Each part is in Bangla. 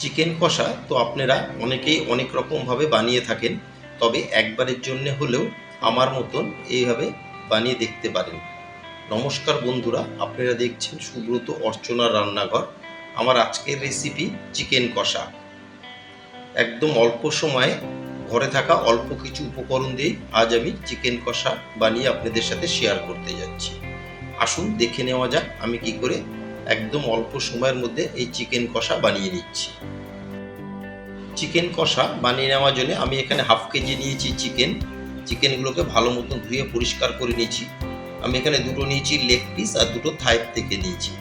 চিকেন কষা তো আপনারা অনেকেই অনেক রকমভাবে বানিয়ে থাকেন, তবে একবারের জন্য হলেও আমার মতন এইভাবে বানিয়ে দেখতে পারেন। নমস্কার বন্ধুরা, আপনারা দেখছেন সুব্রত অর্চনার রান্নাঘর। আমার আজকের রেসিপি চিকেন কষা। একদম অল্প সময়ে ঘরে থাকা অল্প কিছু উপকরণ দিয়ে আজ আমি চিকেন কষা বানিয়ে আপনাদের সাথে শেয়ার করতে যাচ্ছি। আসুন দেখে নেওয়া যাক আমি কি করে একদম অল্প সময়ের মধ্যে এই চিকেন কষা বানিয়ে নিচ্ছি। চিকেন কষা বানিয়ে নেওয়ার জন্য আমি এখানে হাফ কেজি নিয়েছি চিকেন। চিকেনগুলোকে ভালো মতন ধুয়ে পরিষ্কার করে নিয়েছি। আমি এখানে দুটো নিয়েছি লেগ পিস আর দুটো থাইপ থেকে নিয়েছি।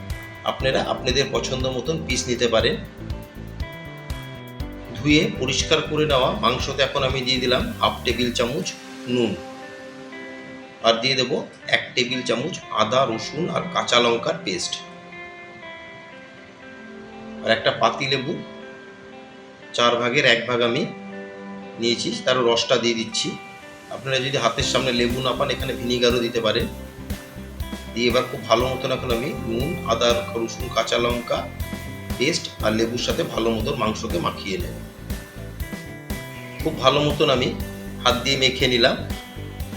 আপনারা আপনাদের পছন্দ মতন পিস নিতে পারেন। ধুয়ে পরিষ্কার করে নেওয়া মাংসতে এখন আমি দিয়ে দিলাম হাফ টেবিল চামচ নুন। আর দিয়ে দেব এক টেবিল চামচ আদা, রসুন আর কাঁচা লঙ্কার পেস্ট। আর একটা পাতি লেবু। চার ভাগের এক ভাগ আমি নিয়েছি, তার রসটা দিয়ে দিচ্ছি। আপনারা যদি হাতের সামনে লেবু না পান, এখানে ভিনিগারও দিতে পারেন। দিয়ে এবার খুব ভালো মতন এখন আমি নুন, আদা, রসুন, কাঁচা লঙ্কা, পেস্ট আর লেবুর সাথে ভালো মতন মাংসকে মাখিয়ে নেব। খুব ভালো মতন আমি হাত দিয়ে মেখে নিলাম।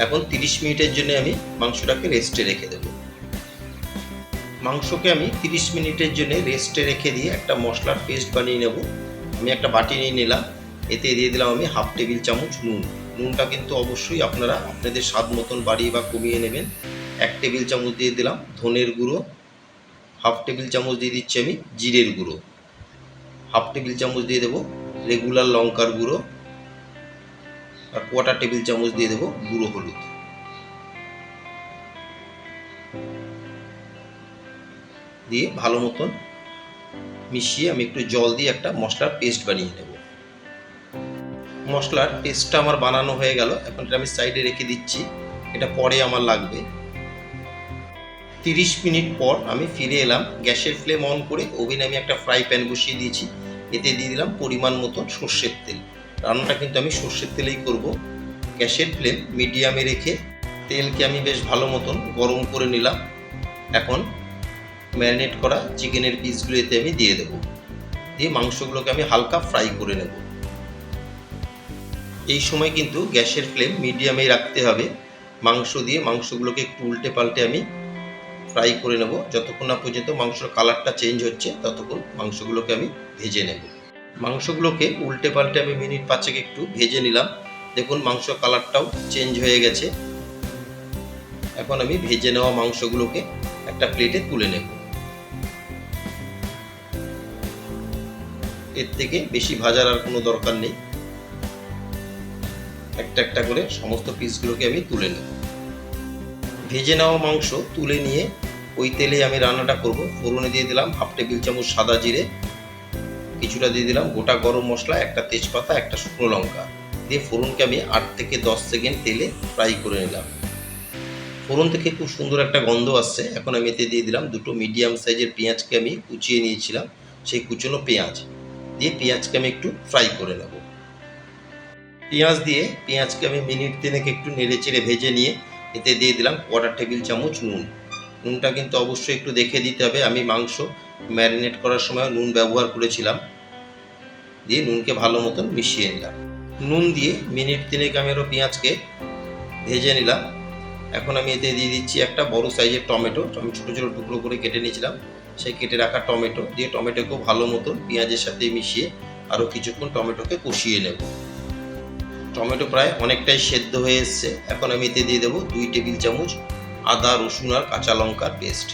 এখন তিরিশ মিনিটের জন্য আমি মাংসটাকে রেস্টে রেখে দেব। মাংসকে আমি তিরিশ মিনিটের জন্য রেস্টে রেখে দিয়ে একটা মশলার পেস্ট বানিয়ে নেব। আমি একটা বাটি নিয়ে নিলাম। এতে দিয়ে দিলাম আমি হাফ টেবিল চামচ নুন। নুনটা কিন্তু অবশ্যই আপনারা আপনাদের স্বাদ মতন বাড়িয়ে বা কমিয়ে নেবেন। এক টেবিল চামচ দিয়ে দিলাম ধনের গুঁড়ো। হাফ টেবিল চামচ দিয়ে দিচ্ছি আমি জিরের গুঁড়ো। হাফ টেবিল চামচ দিয়ে দেবো রেগুলার লঙ্কার গুঁড়ো। আর কোয়াটার টেবিল চামচ দিয়ে দেবো গুঁড়ো হলুদ। দিয়ে ভালো মতন মিশিয়ে আমি একটু জল দিয়ে একটা মশলার পেস্ট বানিয়ে নেব। মশলার পেস্টটা আমার বানানো হয়ে গেল। এখন এটা আমি সাইডে রেখে দিচ্ছি। এটা পরে আমার লাগবে। তিরিশ মিনিট পর আমি ফিরে এলাম। গ্যাসের ফ্লেম অন করে ওভেনে আমি একটা ফ্রাই প্যান বসিয়ে দিয়েছি। এতে দিয়ে দিলাম পরিমাণ মতন সর্ষের তেল। রান্নাটা কিন্তু আমি সর্ষের তেলেই করব। গ্যাসের ফ্লেম মিডিয়ামে রেখে তেলকে আমি বেশ ভালো মতন গরম করে নিলাম। এখন ম্যারিনেট করা চিকেনের পিসগুলো এতে আমি দিয়ে দেবো। দিয়ে মাংসগুলোকে আমি হালকা ফ্রাই করে নেব। এই সময় কিন্তু গ্যাসের ফ্লেম মিডিয়ামেই রাখতে হবে। মাংস দিয়ে মাংসগুলোকে একটু উল্টে পাল্টে আমি ফ্রাই করে নেব। যতক্ষণ না পর্যন্ত মাংসর কালারটা চেঞ্জ হচ্ছে, ততক্ষণ মাংসগুলোকে আমি ভেজে নেব। মাংসগুলোকে উল্টে পাল্টে আমি মিনিট পাঁচেক একটু ভেজে নিলাম। দেখুন মাংস কালারটাও চেঞ্জ হয়ে গেছে। এখন আমি ভেজে নেওয়া মাংসগুলোকে একটা প্লেটে তুলে নেব। এর থেকে বেশি ভাজার আর কোনো দরকার নেই। একটা একটা করে সমস্ত পিসগুলোকে আমি তুলে নেব। ভেজে নেওয়া মাংস তুলে নিয়ে ওই তেলে আমি রান্নাটা করব। ফোড়নে দিয়ে দিলাম হাফ টেবিল চামচ সাদা জিরে, কিছুটা দিয়ে দিলাম গোটা গরম মশলা, একটা তেজপাতা, একটা শুকনো লঙ্কা। দিয়ে ফোড়নকে আমি আট থেকে দশ সেকেন্ড তেলে ফ্রাই করে নিলাম। ফোড়ন থেকে খুব সুন্দর একটা গন্ধ আসছে। এখন আমি এতে দিয়ে দিলাম দুটো মিডিয়াম সাইজের পেঁয়াজকে আমি কুচিয়ে নিয়েছিলাম। সেই কুচনো পেঁয়াজ। দিয়ে পেঁয়াজকে আমি একটু ফ্রাই করে নেব। পেঁয়াজ দিয়ে পেঁয়াজকে আমি মিনিট তিনেক একটু নেড়ে চেড়ে ভেজে নিয়ে এতে দিয়ে দিলাম কোয়াটার টেবিল চামচ নুন। নুনটা কিন্তু অবশ্যই একটু দেখে দিতে হবে। আমি মাংস ম্যারিনেট করার সময় নুন ব্যবহার করেছিলাম। দিয়ে নুনকে ভালো মতন মিশিয়ে নিলাম। নুন দিয়ে মিনিট তিনেক আমি আরও পেঁয়াজকে ভেজে নিলাম। এখন আমি এতে দিয়ে দিচ্ছি একটা বড় সাইজের টমেটো। আমি ছোটো ছোটো টুকরো করে কেটে নিয়েছিলাম। সেই কেটে রাখা টমেটো, দিয়ে টমেটোকেও ভালো মতন পেঁয়াজের সাথে মিশিয়ে আরও কিছুক্ষণ টমেটোকে কষিয়ে নেব। টমেটো প্রায় অনেকটাই সেদ্ধ হয়ে এসছে। এখন আমি এতে দিয়ে দেবো দুই টেবিল চামচ আদা, রসুন আর কাঁচা লঙ্কার পেস্ট।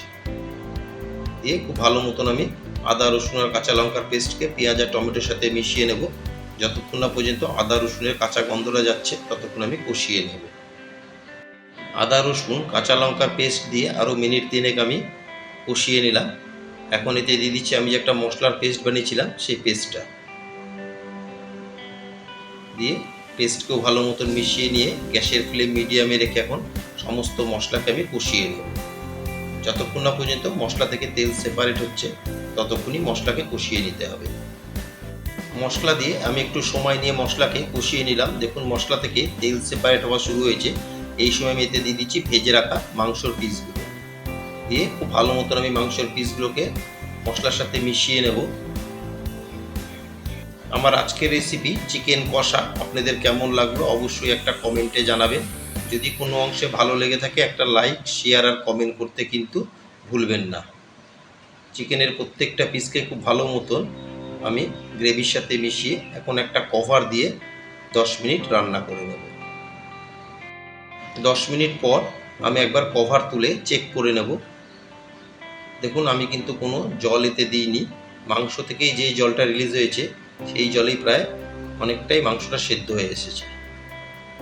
দিয়ে খুব ভালো মতন আমি আদা, রসুন আর কাঁচা লঙ্কার পেস্টকে পেঁয়াজ আর টমেটোর সাথে মিশিয়ে নেব। যতক্ষণ না পর্যন্ত আদা, রসুনের কাঁচা গন্ধটা যাচ্ছে, ততক্ষণ আমি কষিয়ে নেব। আদা, রসুন, কাঁচা লঙ্কার পেস্ট দিয়ে আরও মিনিট তিনেক আমি কষিয়ে নিলাম। এখন এতে দিয়ে দিচ্ছি আমি যে একটা মশলার পেস্ট বানিয়েছিলাম, সেই পেস্টটা দিয়ে পেস্টকেও ভালো মতন মিশিয়ে নিয়ে গ্যাসের ফ্লেম মিডিয়ামে রেখে এখন সমস্ত মশলাকে আমি কষিয়ে নেব। যতক্ষণ না পর্যন্ত মশলা থেকে তেল সেপারেট হচ্ছে, ততক্ষণই মশলাকে কষিয়ে নিতে হবে। মশলা দিয়ে আমি একটু সময় নিয়ে মশলাকে কষিয়ে নিলাম। দেখুন, মশলা থেকে তেল সেপারেট হওয়া শুরু হয়েছে। এই সময় আমি এতে দিয়ে দিচ্ছি ভেজে রাখা মাংসর পিসগুলো দিয়ে খুব ভালো মতন আমি মাংসের পিসগুলোকে মশলার সাথে মিশিয়ে নেব। আমার আজকের রেসিপি চিকেন কষা, আপনাদের কেমন লাগল অবশ্যই একটা কমেন্টে জানাবেন। যদি কোনো অংশে ভালো লেগে থাকে, একটা লাইক শেয়ার আর কমেন্ট করতে কিন্তু ভুলবেন না। চিকেনের প্রত্যেকটা পিসকে খুব ভালো মতন আমি গ্রেভির সাথে মিশিয়ে এখন একটা কভার দিয়ে দশ মিনিট রান্না করে নেব। দশ মিনিট পর আমি একবার কভার তুলে চেক করে নেব। দেখুন, আমি কিন্তু কোনো জল এতে দিইনি। মাংস থেকেই যেই জলটা রিলিজ হয়েছে, সেই জলেই প্রায় অনেকটাই মাংসটা সেদ্ধ হয়ে এসেছে।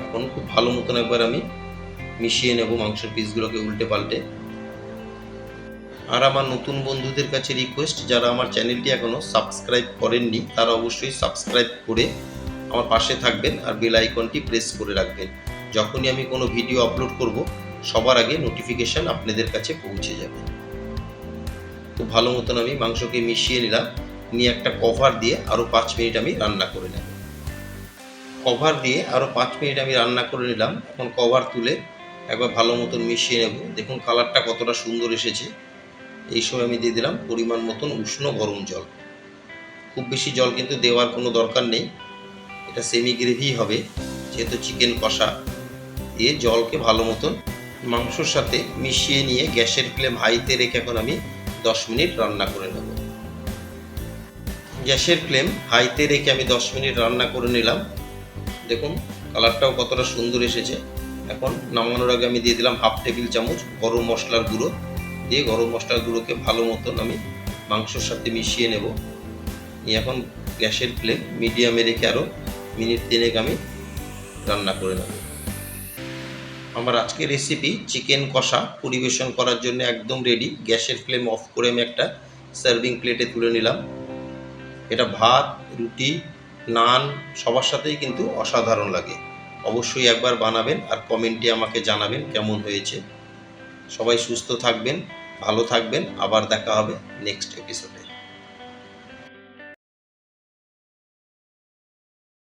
এখন খুব ভালো মতন একবার আমি মিশিয়ে নেব মাংসের পিসগুলোকে উল্টে পাল্টে। আর আমার নতুন বন্ধুদের কাছে রিকোয়েস্ট যারা আমার চ্যানেলটি এখনও সাবস্ক্রাইব করেননি, তারা অবশ্যই সাবস্ক্রাইব করে আমার পাশে থাকবেন আর বেল আইকনটি প্রেস করে রাখবেন। যখনই আমি কোনো ভিডিও আপলোড করব, সবার আগে নোটিফিকেশান আপনাদের কাছে পৌঁছে যাবে। খুব ভালো মতন আমি মাংসকে মিশিয়ে নিলাম। নিয়ে একটা কভার দিয়ে আরও পাঁচ মিনিট আমি রান্না করে নেব। কভার দিয়ে আরও পাঁচ মিনিট আমি রান্না করে নিলাম। এখন কভার তুলে একবার ভালো মতন মিশিয়ে নেব। দেখুন কালারটা কতটা সুন্দর এসেছে। এই সময় আমি দিয়ে দিলাম পরিমাণ মতন উষ্ণ গরম জল। খুব বেশি জল কিন্তু দেওয়ার কোনো দরকার নেই। এটা সেমি গ্রেভি হবে। যেহেতু চিকেন কষা, দিয়ে জলকে ভালো মতন মাংসর সাথে মিশিয়ে নিয়ে গ্যাসের ফ্লেম হাইতে রেখে এখন আমি দশ মিনিট রান্না করে নেব। গ্যাসের ফ্লেম হাইতে রেখে আমি দশ মিনিট রান্না করে নিলাম। দেখুন, কালারটাও কতটা সুন্দর এসেছে। এখন নামানোর আগে আমি দিয়ে দিলাম হাফ টেবিল চামচ গরম মশলার গুঁড়ো। দিয়ে গরম মশলার গুঁড়োকে ভালো মতন আমি মাংসর সাথে মিশিয়ে নেব। এখন গ্যাসের ফ্লেম মিডিয়ামে রেখে আরও মিনিট তিনেক আমি রান্না করে নেব। আমার আজকের রেসিপি চিকেন কষা পরিবেশন করার জন্য একদম রেডি গ্যাসের ফ্লেম অফ করে আমি একটা সার্ভিং প্লেটে তুলে নিলাম। এটা ভাত, রুটি, নান, সবার সাথেই কিন্তু অসাধারণ লাগে। অবশ্যই একবার বানাবেন আর কমেন্টে আমাকে জানাবেন কেমন হয়েছে। সবাই সুস্থ থাকবেন, ভালো থাকবেন। আবার দেখা হবে নেক্সট এপিসোডে